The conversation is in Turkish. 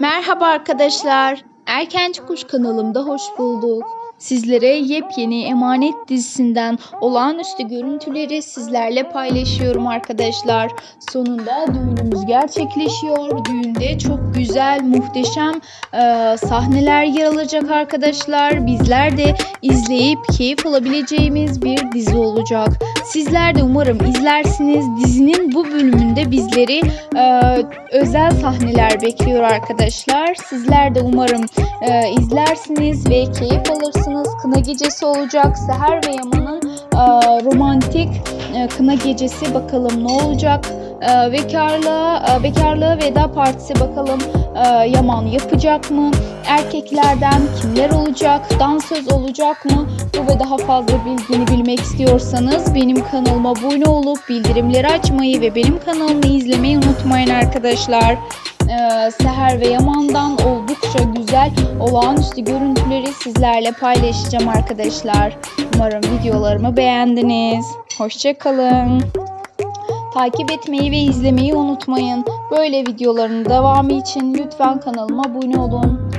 Merhaba arkadaşlar. Erkenci Kuş kanalımda hoş bulduk. Sizlere yepyeni Emanet dizisinden olağanüstü görüntüleri sizlerle paylaşıyorum arkadaşlar. Sonunda düğünümüz gerçekleşiyor. Düğünde çok güzel, muhteşem e, sahneler yer alacak arkadaşlar. Bizler de izleyip keyif alabileceğimiz bir dizi olacak. Sizler de umarım izlersiniz. Dizinin bu bölümünde bizleri e, özel sahneler bekliyor arkadaşlar. Sizler de umarım e, izlersiniz ve keyif alırsınız. Kına gecesi olacak. Seher ve Yaman'ın e, romantik e, kına gecesi bakalım ne olacak. E, bekarlığa, e, bekarlığa veda partisi bakalım e, Yaman yapacak mı? Erkeklerden kimler olacak? Dansöz olacak mı? Bu ve daha fazla bilgini bilmek istiyorsanız benim kanalıma abone olup bildirimleri açmayı ve benim kanalımı izlemeyi unutmayın arkadaşlar. Ee, Seher ve Yaman'dan oldukça güzel olağanüstü görüntüleri sizlerle paylaşacağım arkadaşlar. Umarım videolarımı beğendiniz. Hoşçakalın. Takip etmeyi ve izlemeyi unutmayın. Böyle videoların devamı için lütfen kanalıma abone olun.